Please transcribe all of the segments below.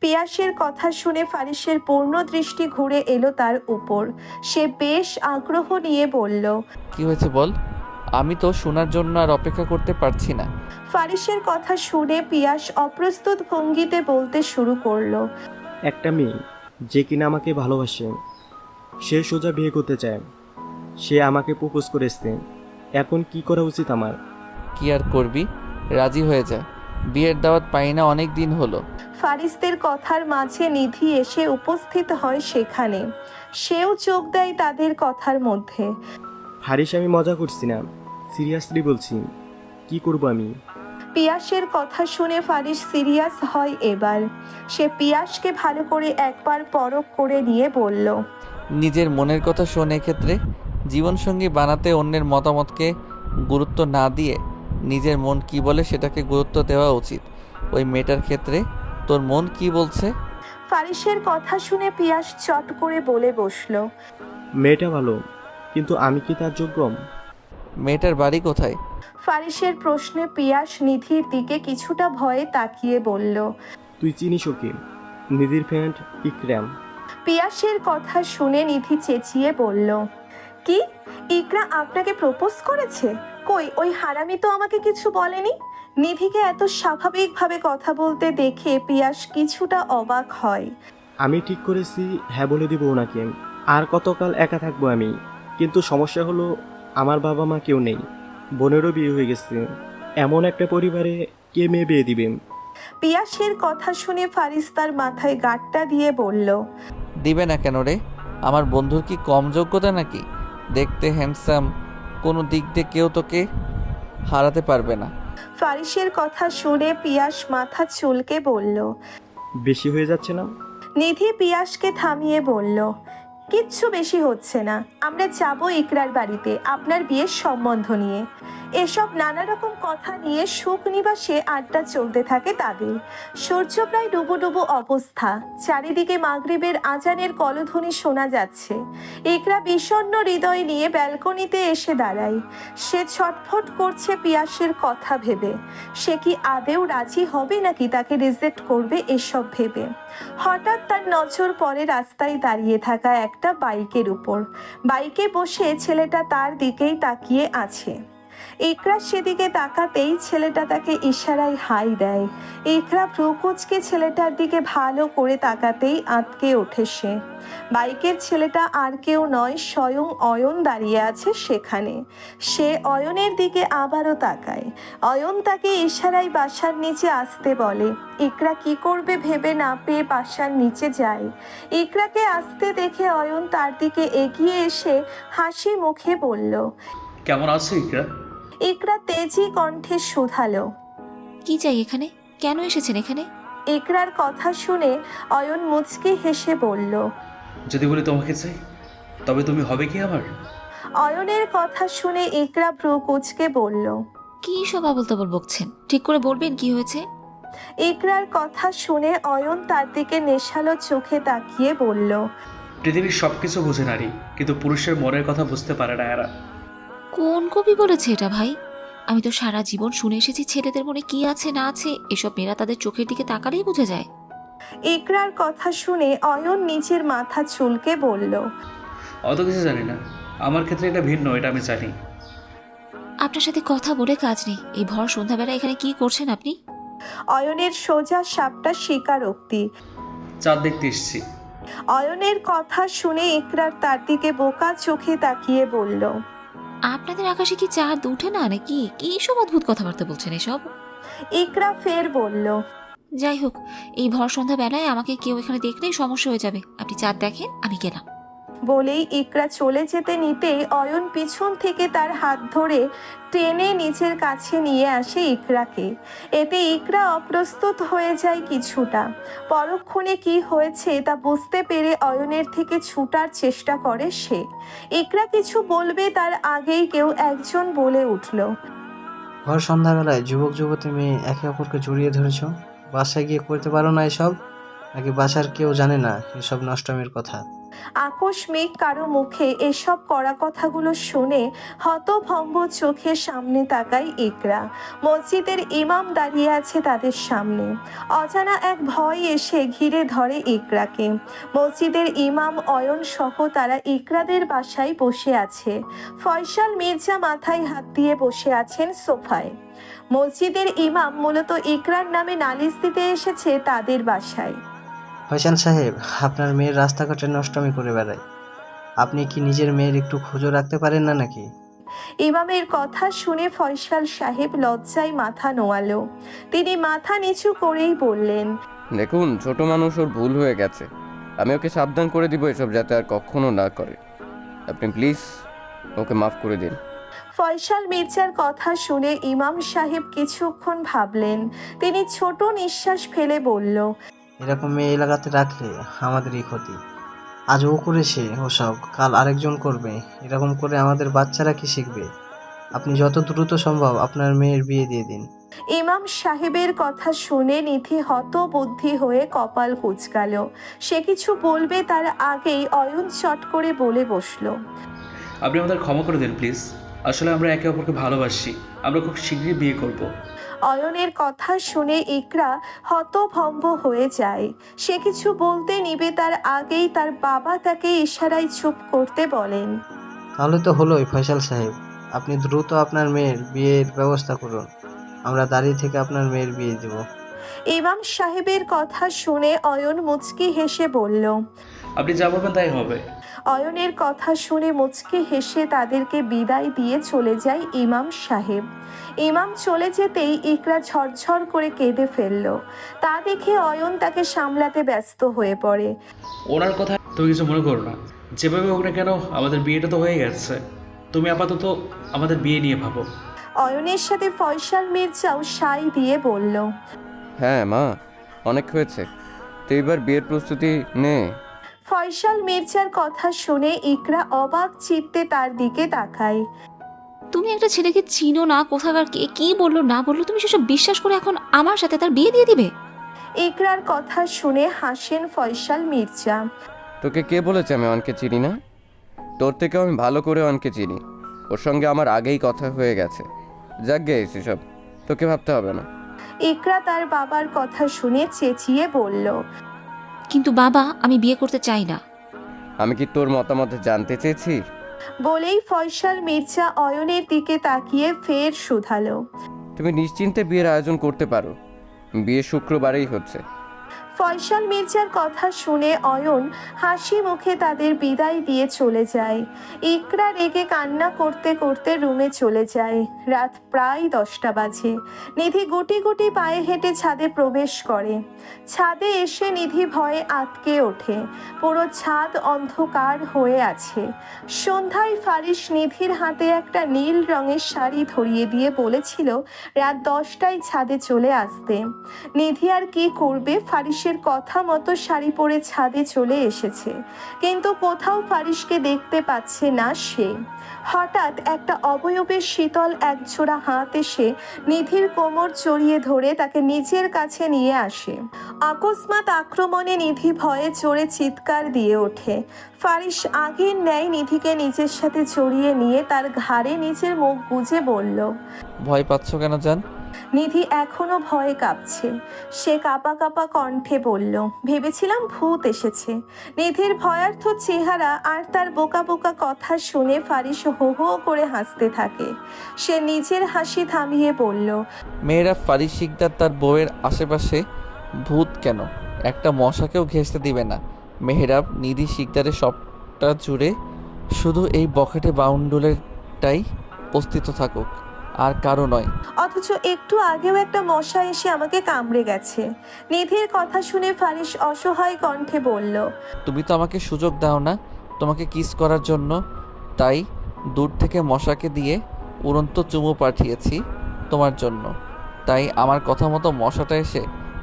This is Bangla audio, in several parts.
পিয়াসের কথা শুনে ফারিসের পূর্ণ দৃষ্টি ঘুরে এলো তার উপর। সে বেশ আগ্রহ নিয়ে বলল কি হয়েছে বল? আমি তো শোনার জন্য আর অপেক্ষা করতে পারছি না। ফারিসের কথা শুনে পিয়াস অপ্রস্তুত ভঙ্গিতে বলতে শুরু করল একটা মেয়ে যে কিনা আমাকে ভালোবাসে সে সোজা বিয়ে করতে চায় সে আমাকে প্রপোজ করেছে। এখন কি করা উচিত আমার? কি আর করবি? রাজি হয়ে যা। বিয়ের দাওয়াত পাই না অনেক দিন হলো। ফারিসদের কথার মাঝে নিধি এসে উপস্থিত হয় সেখানে। সেও চোখ দেয় তাদের কথার মধ্যে। হারিস আমি মজা করছি না। সিরিয়াসলি বলছি কি করব আমি? পিয়াসের কথা শুনে ফারিস সিরিয়াস হয় এবার। সে পিয়াসকে ভালো করে একবার পরখ করে নিয়ে বলল নিজের মনের কথা শোন ক্ষেত্রে জীবনসঙ্গী বানাতে অন্যের মতামতকে গুরুত্ব না দিয়ে নিজের মন কি বলে সেটাকে গুরুত্ব দেওয়া উচিত। ওই মেয়েটার ক্ষেত্রে তোর মন কি বলছে? ফারিসের কথা শুনে পিয়াস চট করে বলে বসল। মেয়েটা ভালো কিন্তু আমি কি তার যোগ্য? মেয়েটার বাড়ি কোথায়? ফারিসের প্রশ্নে পিয়াস নিধির দিকে কিছুটা ভয়ে তাকিয়ে বলল তুই চিনিস ওকে? নিধির ফ্রেন্ড ইকরাম। পিয়াসের কথা শুনে নিধি চেঁচিয়ে বলল কি? ইকরা আপনাকে প্রপোজ করেছে? কই ওই হারামি তো আমাকে কিছু বলেনি? নিধিকে এত স্বাভাবিকভাবে কথা বলতে দেখে পিয়াস কিছুটা অবাক হয়। আমি ঠিক করেছি হ্যাঁ বলে দিব ওনাকে। আর কতকাল একা থাকব আমি? কিন্তু সমস্যা হলো আমার বাবা মা কেউ নেই। বোনেরও বিয়ে হয়ে গেছে। এমন একটা পরিবারে কে মেয়ে বিয়ে দিবেন পিয়াসের কথা শুনে ফারিস তার মাথায় গাঁটটা দিয়ে বলল দিবে না কেন রে? আমার বন্ধুর কি কম যোগ্যতা নাকি? দেখতে হ্যান্ডসাম কোনো দিক দিয়ে কেউ তোকে হারাতে পারবে না। ফারিসের কথা শুনে পিয়াস মাথা চুলকে বলল বেশি হয়ে যাচ্ছে না? নিধি পিয়াসকে থামিয়ে বলল কিচ্ছু বেশি হচ্ছে না। আমরা যাব ইকরার বাড়িতে, আপনার বিয়ের সম্বন্ধ নিয়ে। এসব নানা রকম কথা নিয়ে সুখ নিবাসে আড্ডা চলতে থাকে তাদের। সূর্য প্রায় ডুবো ডুবো অবস্থা। চারিদিকে মাগরিবের আজানের কলধ্বনি শোনা যাচ্ছে। ইকরা বিষণ্ণ হৃদয় নিয়ে ব্যালকনিতে এসে দাঁড়ায়। সে ছটফট করছে পিয়াসের কথা ভেবে। সে কি আদেও রাজি হবে নাকি তাকে রিজেক্ট করবে এসব ভেবে? হঠাৎ তার নজর পড়ে রাস্তায় দাঁড়িয়ে থাকা একটা বাইকের উপর। বাইকে বসে ছেলেটা তার দিকেই তাকিয়ে আছে। ইকরা সেদিকে তাকাতেই ছেলেটা তাকে ইশারায় হাই দেয়। ইকরা প্রকোচকে ছেলেটার দিকে ভালো করে তাকাতেই আটকে ওঠে সে। বাইকের ছেলেটা আর কেউ নয়, স্বয়ং অয়ন দাঁড়িয়ে আছে সেখানে। সে অয়নের দিকে আবারও তাকায়। অয়ন তাকে ইশারায় বাসার নিচে আসতে বলে। ইকরা কি করবে ভেবে না পেয়ে বাসার নিচে যায়। ইকরাকে আসতে দেখে অয়ন তার দিকে এগিয়ে এসে হাসি মুখে বলল, কেমন আছো ইকরা ইকরা তেজি কণ্ঠে শুধালো। কি চাই এখানে? কেন এসেছেন এখানে? একরার কথা শুনে অয়ন মুচকি হেসে বলল যদি বলি তোমাকে চাই তবে তুমি হবে কি আমার অয়নের কথা শুনে একরা ভ্রু কুচকে বলল কি সব আবল তাবল বকছেন? ঠিক করে বলবেন কি হয়েছে? একরার কথা শুনে অয়ন তার দিকে নেশালো চোখে তাকিয়ে বলল পৃথিবীর সবকিছু বোঝে নারী কিন্তু পুরুষের মনের কথা বুঝতে পারে না এরা। কোন কবি বলেছে এটা ভাই? আমি তো সারা জীবন শুনে এসেছি ছেলেদের মনে কি আছে না আছে এসব মেয়েরা তাদের চোখের দিকে তাকালেই বুঝে যায়। ইকরার কথা শুনে অয়ন নিজের মাথা চুলকে বলল অত কিছু জানি না। আমার ক্ষেত্রে এটা ভিন্ন এটা আমি জানি। আপনার সাথে কথা বলে কাজ নেই। এই ভর সন্ধ্যাবেলা এখানে কি করছেন আপনি? অয়নের সোজা সাপটা স্বীকারোক্তি। চাঁদ দেখতে এসছি। অয়নের কথা শুনে ইকরার তার দিকে বোকা চোখে তাকিয়ে বলল আপনাদের আকাশে কি চাঁদ উঠে না নাকি? কি সব অদ্ভুত কথাবার্তা বলছেন এসব? ইকরা ফের বলল যাই হোক এই ভর সন্ধ্যা বেলায় আমাকে কেউ এখানে দেখলেই সমস্যা হয়ে যাবে। আপনি চাঁদ দেখেন আমি গেলাম। বলেই ইকরা চলে যেতে নিতেই অয়ন পিছন থেকে তার হাত ধরে টেনে নিজের কাছে নিয়ে আসে ইকরাকে। এতে ইকরা অপ্রস্তুত হয়ে যায় কিছুটা। পরক্ষণে কি হয়েছে তা বুঝতে পেরে অয়নের থেকে ছুটার চেষ্টা করে সে। ইকরা কিছু বলবে তার আগেই কেউ একজন বলে উঠল। ভর সন্ধ্যাবেলায় যুবক যুবতী মেয়ে একে অপরকে জড়িয়ে ধরেছ? বাসায় গিয়ে করতে পারো না এসব? নাকি বাসার কেউ জানে না এসব নষ্টমের কথা? আকস্মিক কারও মুখে এসব করা কথাগুলো শুনে হতভম্ব চোখে সামনে তাকায় ইকরা। মসজিদের ইমাম দাঁড়িয়ে আছে তাদের সামনে। অজানা এক ভয় এসে ঘিরে ধরে ইকরাকে। মসজিদের ইমাম অয়ন সহ তারা ইকরাদের বাসায় বসে আছে। ফয়সাল মির্জা মাথায় হাত দিয়ে বসে আছেন সোফায়। মসজিদের ইমাম মূলত ইকরার নামে নালিশ দিতে এসেছে তাদের বাসায়। ফয়সাল সাহেব আপনার মেয়ের রাস্তাঘাটে নষ্টমী করে বেড়ায়। আপনি কি নিজের মেয়ের একটু খোঁজও রাখতে পারেন না নাকি? ইমামের কথা শুনে ফয়সাল সাহেব লজ্জায় মাথা নোয়ালো। তিনি মাথা নিচু করেই বললেন দেখুন ছোট মানুষ ওর ভুল হয়ে গেছে। আমি ওকে সাবধান করে দিব এসব যাতে আর কখনো না করে। আপনি প্লিজ ওকে মাফ করে দিন। ফয়সাল মির্জার কথা শুনে ইমাম সাহেব কিছুক্ষণ ভাবলেন। তিনি ছোট নিঃশ্বাস ফেলে বলল এরকম মেয়ে এলাকাতে রাখলে আমাদেরই ক্ষতি। আজ ও করেছে ওসব কাল আরেকজন করবে। এরকম করে আমাদের বাচ্চারা কি শিখবে? আপনি যত দ্রুত সম্ভব আপনার মেয়ের বিয়ে দিয়ে দিন। ইমাম সাহেবের কথা শুনে নিধি হতবুদ্ধি হয়ে কপাল কুচকাল। সে কিছু বলবে তার আগেই অয়ন চট করে বলে বসল। আপনি আমাদের ক্ষমা করে দিন প্লিজ। আসলে আমরা একে অপরকে ভালোবাসি। আমরা খুব শীঘ্রই বিয়ে করব। অয়নের কথা শুনে ইকরা হতভম্ব হয়ে যায়। সে কিছু বলতে নিবে তার আগেই তার বাবা তাকে ইশারায় চুপ করতে বলেন। তাহলে তো হলোই ফয়সাল সাহেব। আপনি দ্রুত আপনার মেয়ের বিয়ের ব্যবস্থা করুন। আমরা দাঁড়িয়ে থেকে আপনার মেয়ের বিয়ে দেব। ইমাম সাহেবের কথা শুনে অয়ন মুচকি হেসে বলল আপনি যা বলবেন তাই হবে। অয়নের কথা শুনে মুচকি হেসে তাদেরকে বিদায় দিয়ে চলে যায় ইমাম সাহেব। ইমাম চলে যেতেই ইকরা ঝরঝর করে কেঁদে ফেলল। তা দেখে অয়ন তাকে সামলাতে ব্যস্ত হয়ে পড়ে। ওনার কথা তুমি কিছু মনে করো না। যেভাবে হোক না কেন আমাদের বিয়েটা তো হয়ে গেছে। তুমি আপাতত আমাদের বিয়ে নিয়ে ভাবো। অয়নের সাথে ফয়সাল মির্জাও সাই দিয়ে বলল হ্যাঁ মা অনেক হয়েছে। তো এবার বিয়ের প্রস্তুতি নে। ফয়সাল মির্জার কথা শুনে ইকরা অবাক চিত্তে তার দিকে তাকায়। তুমি একটা ছেলেকে চিনো না কোথাকার কে কি বলল না বলল তুমি সেসব বিশ্বাস করে এখন আমার সাথে তার বিয়ে দিয়ে দিবে? ইকরার কথা শুনে হাসেন ফয়সাল মির্জা। তোকে কে বলেছে আমি অনকে চিনি না? তোর থেকেও আমি ভালো করে অনকে চিনি। ওর সঙ্গে আমার আগেই কথা হয়ে গেছে। যাক গে সেসব তোকে ভাবতে হবে না। ইকরা তার বাবার কথা শুনে চেঁচিয়ে বলল কিন্তু বাবা আমি বিয়ে করতে চাই না। আমি কি তোর মতামত জানতে চেয়েছি? বলেই ফয়সাল মির্জা অয়নের দিকে তাকিয়ে ফের শুধালো। তুমি নিশ্চিন্তে বিয়ের আয়োজন করতে পারো। বিয়ে শুক্রবারেই হচ্ছে। ফয়সাল মির্জার কথা শুনে অয়ন হাসি মুখে তাদের বিদায় দিয়ে চলে যায়। ইকরা রেগে কান্না করতে করতে রুমে চলে যায়। রাত প্রায় দশটা বাজে। নিধি গুটি গুটি পায়ে হেঁটে ছাদে প্রবেশ করে। ছাদে এসে নিধি ভয়ে আটকে ওঠে। পুরো ছাদ অন্ধকার হয়ে আছে। সন্ধ্যায় ফারিস নিধির হাতে একটা নীল রঙের শাড়ি ধরিয়ে দিয়ে বলেছিল, রাত দশটায় ছাদে চলে আসতে। নিধি আর কি করবে ফারিসের কথা মতো শাড়ি পরে ছাদে চলে এসেছে। কিন্তু কোথাও ফারিসকে দেখতে পাচ্ছে না সে। হঠাৎ একটা অবয়বের শীতল একজোড়া হাত এসে নিধির কোমর চড়িয়ে ধরে তাকে নিজের কাছে নিয়ে আসে। অকস্মাৎ আক্রমণে নিধি ভয়ে চড়ে চিৎকার দিয়ে ওঠে। ফারিস আগের ন্যায় নিধিকে নিজের সাথে জড়িয়ে নিয়ে তার ঘাড়ে নিজের মুখ গুজে বলল, ভয় পাচ্ছ কেন জান? নিধি এখনও ভয়ে কাঁপছে। সে কাপা কাপা কণ্ঠে বলল, ভেবেছিলাম ভূত এসেছে। নিধির ভয়ার্থ চেহারা আর তার বোকা বোকা কথা শুনে ফারিস হো হো করে হাসতে থাকে। সে নিজের হাসি থামিয়ে বলল, মেয়েরা ফারিস শিকদার তার বউয়ের আশেপাশে ভূত কেন? একটা মশাকেও ঘেঁষতে দিবে না। মেহরাব নিধি শিকদারের সবটা জুড়ে শুধু এই বখাটে বাউন্ডুলেরটাই অস্তিত্ব থাকুক। আর কারও নয়। অথচ একটু আগেও একটা মশা এসে আমাকে কামড়ে গেছে। নিধির কথা শুনে ফারিস অসহায় কণ্ঠে বলল তুমি তো আমাকে সুযোগ দাও না। তোমাকে কিস করার জন্য। তাই দূর থেকে মশাকে দিয়ে উড়ন্ত চুমু পাঠিয়েছি তোমার জন্য। তাই আমার কথা মতো মশাটা এসে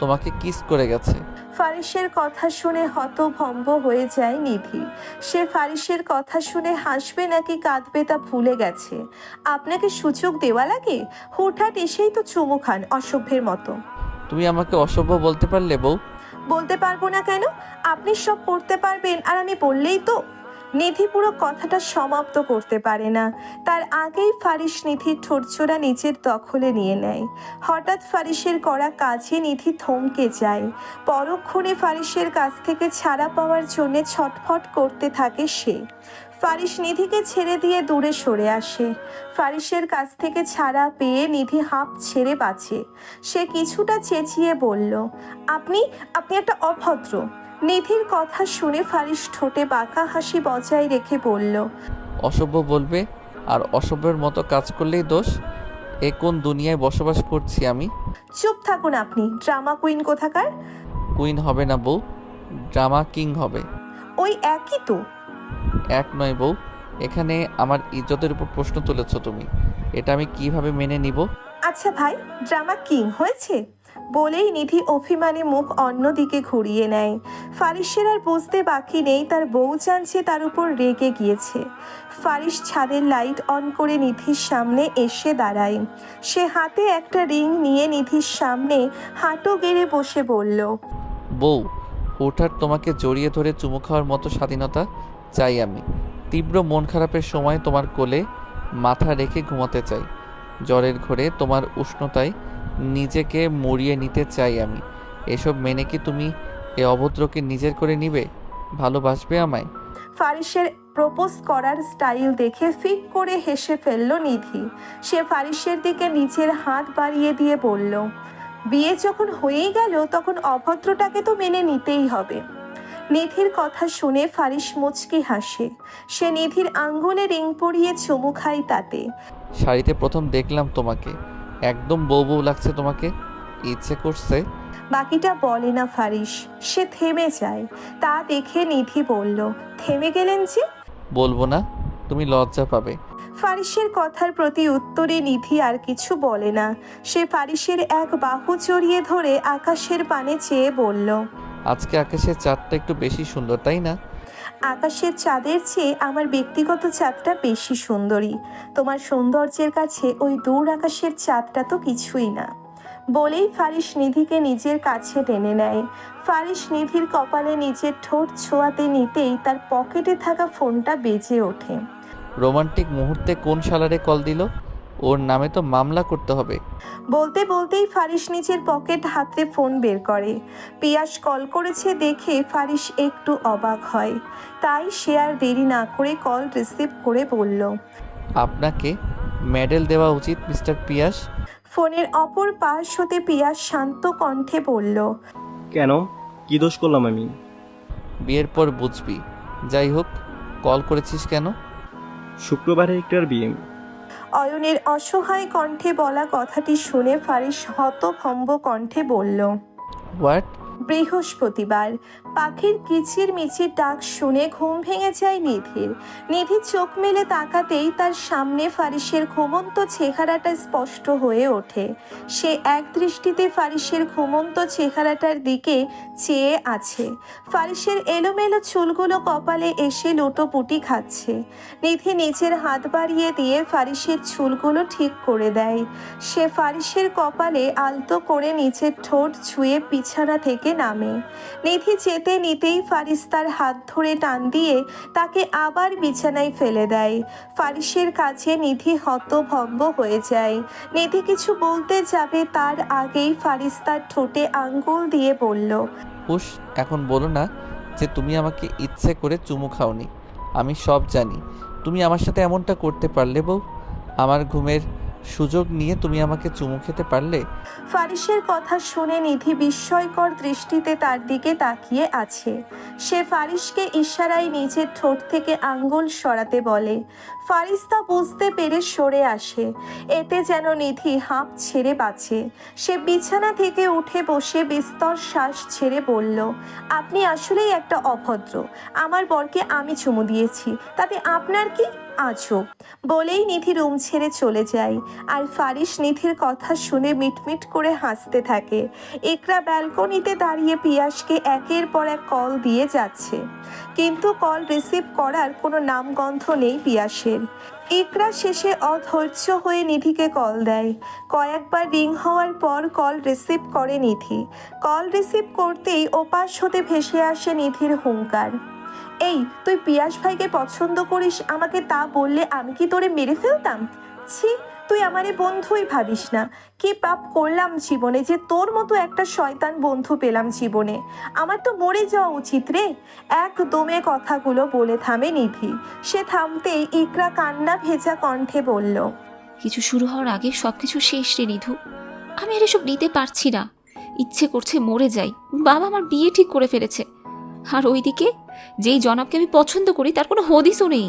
তোমাকে কিস করে গেছে। ফারিসের কথা শুনে হতভম্ব হয়ে যায় নিধি। সে ফারিসের কথা শুনে হাসবে নাকি কাঁদবে তা ভুলে গেছে। আপনাকে সূচক দেওয়া লাগে? হুঠাৎ এসেই তো চুমু খান অসভ্যের মতো। তুমি আমাকে অসভ্য বলতে পারলে বউ? বলতে পারব না কেন? আপনি সব করতে পারবেন আর আমি বললেই তো নিধি পুরো কথাটা সমাপ্ত করতে পারে না। তার আগেই ফারিস নিধির ঠোঁটচোরা নিজের দখলে নিয়ে নেয়। হঠাৎ ফারিসের করা কাজে নিধি থমকে যায়। পরক্ষণে ফারিসের কাছ থেকে ছাড়া পাওয়ার জন্য ছটফট করতে থাকে সে। ফারিস নিধিকে ছেড়ে দিয়ে দূরে সরে আসে। ফারিসের কাছ থেকে ছাড়া পেয়ে নিধি হাঁপ ছেড়ে বাঁচে। সে কিছুটা চেঁচিয়ে বলল, আপনি আপনি একটা অভদ্র। নিধির কথা শুনে ফারিস ঠোঁটে বাঁকা হাসি বজায় রেখে বলল অসভ্য বলবে আর অসভ্যের মতো কাজ করলেই দোষ। এ কোন দুনিয়ায় বসবাস করছি আমি? চুপ থাকুন আপনি ড্রামা কুইন কোথাকার? কুইন হবে না বউ ড্রামা কিং হবে। ওই একই তো? এক নয় বউ এখানে আমার ইজ্জতের উপর প্রশ্ন তুলেছ তুমি। এটা আমি কীভাবে মেনে নিব? আচ্ছা ভাই ড্রামা কিং হয়েছে? বলেই নিধি অভিমানে মুখ অন্যদিকে ঘুরিয়ে নেয়। ফারিসের আর বুঝতে বাকি নেই, তার বউ জানছে তার উপর রেগে গিয়েছে। ফারিস ছাদের লাইট অন করে নিধির সামনে এসে দাঁড়ায়। সে হাতে একটা রিং নিয়ে নিধির সামনে হাঁটু গেড়ে বসে বলল, বউ, ওঠার তোমাকে জড়িয়ে ধরে চুমু খাওয়ার মতো স্বাধীনতা চাই আমি। তীব্র মন খারাপের সময় তোমার কোলে মাথা রেখে ঘুমাতে চাই। জ্বরের ঘরে তোমার উষ্ণতায় নিজেকে মরিয়ে নিতে চাই আমি। এসব মেনে কি তুমি এ অভদ্রকে নিজের করে নিবে? ভালোবাসবে আমায়? ফারিসের প্রপোজ করার স্টাইল দেখে ফিক করে হেসে ফেলল নিধি। সে ফারিসের দিকে নিচের হাত বাড়িয়ে দিয়ে বলল বিয়ে যখন হয়েই গেল তখন অভদ্রটাকে তো মেনে নিতেই হবে। নিধির কথা শুনে ফারিস মুচকি হাসে। সে নিধির আঙ্গুলে রিং পরিয়ে চুমু খায় তাতে। শাড়িতে প্রথম দেখলাম তোমাকে। একদম বউ বউ লাগছে তোমাকে ইচ্ছে করছে। বাকিটা বলে না ফারিস সে থেমে যায়। তা দেখে নিধি বলল থেমে গেলেন যে? বলব না তুমি লজ্জা পাবে। ফারিসের কথার প্রতি উত্তরে নিধি আর কিছু বলে না। সে ফারিসের এক বাহু জড়িয়ে ধরে আকাশের পানে চেয়ে বলল আজকে আকাশের চাঁদটা একটু বেশি সুন্দর তাই না? আকাশের চাঁদের চেয়ে আমার ব্যক্তিগত চাঁদটা বেশি সুন্দরী। তোমার সৌন্দর্যের কাছে ওই দূর আকাশের চাঁদটা তো কিছুই না। বলেই ফারিস নিধিকে নিজের কাছে টেনে নেয়। ফারিস নিধির কপালে নিজের ঠোঁট ছোঁয়াতে নিতেই তার পকেটে থাকা ফোনটা বেজে ওঠে। রোমান্টিক মুহূর্তে কোন শালারে কল দিল? ওর নামে তো মামলা করতে হবে। বলতে বলতেই ফারিস নিজের পকেট হাতে ফোন বের করে। পিয়াস কল করেছে দেখে ফারিস একটু অবাক হয়। তাই সে আর দেরি না করে কল রিসিভ করে বলল আপনাকে মেডেল দেওয়া উচিত মিস্টার পিয়াস? ফোনের অপর পাশ হতে পিয়াস শান্ত কণ্ঠে বলল কেন? কি দোষ করলাম আমি? বিয়ের পর বুঝবি। যাই হোক কল করেছিস কেন? শুক্রবারে একটার বিয়ে। অয়নের অসহায় কণ্ঠে বলা কথাটি শুনে ফারিস হতভম্ব কণ্ঠে বলল হোয়াট বৃহস্পতিবার। পাখির কিচির মিচির ডাক শুনে ঘুম ভেঙে যায় নিধির। নিধি চোখ মেলে তাকাতেই তার সামনে ফারিসের ঘুমন্ত চেহারাটা স্পষ্ট হয়ে ওঠে। সে এক দৃষ্টিতে ফারিসের ঘুমন্ত চেহারাটার দিকে চেয়ে আছে। ফারিসের এলোমেলো চুলগুলো কপালে এসে লুটোপুটি খাচ্ছে। নিধি নিজের হাত বাড়িয়ে দিয়ে ফারিসের চুলগুলো ঠিক করে দেয়। সে ফারিসের কপালে আলতো করে নিচের ঠোঁট ছুঁয়ে বিছানা থেকে নামে। নিধি যেতে নিতেই ফারিস তার হাত ধরে টান দিয়ে তাকে আবার বিছানায় ফেলে দেয়। ফারিসের কাছে নিধি হতভম্ব হয়ে যায়। নিধি কিছু বলতে যাবে তার আগেই ফারিস তার ঠোঁটে আঙ্গুল দিয়ে বলল, হুশ, এখন বলো না যে তুমি আমাকে ইচ্ছে করে চুমু খাওনি। আমি সব জানি। তুমি আমার সাথে এমনটা করতে পারলে বউ? আমার ঘুমের সুযোগ নিয়ে তুমি আমাকে চুমু খেতে পারলে? ফারিসের কথা শুনে নিধি বিস্ময়কর দৃষ্টিতে তার দিকে তাকিয়ে আছে। সে ফারিসকে ইশারায় নিজের ঠোঁট থেকে আঙ্গুল সরাতে বলে। ফারিস তা বুঝতে পেরে সরে আসে। এতে যেন নিধি হাঁপ ছেড়ে বাঁচে। সে বিছানা থেকে উঠে বসে বিস্তর শ্বাস ছেড়ে বলল, আপনি আসলেই একটা অভদ্র। আমার বরকে আমি চুমু দিয়েছি। তাতে আপনার কি আজব বলেই নিধি রুম ছেড়ে চলে যায়। আর ফারিস নিধির কথা শুনে মিটমিট করে হাসতে থাকে। একরা ব্যালকনিতে দাঁড়িয়ে পিয়াসকে একের পর এক কল দিয়ে যাচ্ছে। কিন্তু কল রিসিভ করার কোনো নামগন্ধ নেই পিয়াসের। ইকরা শেষে অধৈর্য হয়ে নিধিকে কল দেয়। কয়েকবার রিং হওয়ার পর কল রিসিভ করে নিধি। কল রিসিভ করতেই ওপাশ হতে ভেসে আসে নিধির হুঙ্কার। এই, তুই পিয়াস ভাইকে পছন্দ করিস, আমাকে তা বললে আমি কি তোরে মেরে ফেলতাম? ছি, তুই আমারে বন্ধুই ভাবিস না। কি পাপ করলাম জীবনে যে তোর মতো একটা শয়তান বন্ধু পেলাম জীবনে। আমার তো মরে যাওয়া উচিত রে। একদমে কথাগুলো বলে থামে নিধি। সে থামতেই ইকরা কান্না ভেজা কণ্ঠে বলল, কিছু শুরু হওয়ার আগে সব কিছু শেষ রে নিধু। আমি আর এসব নিতে পারছি না। ইচ্ছে করছে মরে যাই। বাবা আমার বিয়ে ঠিক করে ফেলেছে। আর ওইদিকে যেই জনাবকে আমি পছন্দ করি তার কোনো হদিসও নেই।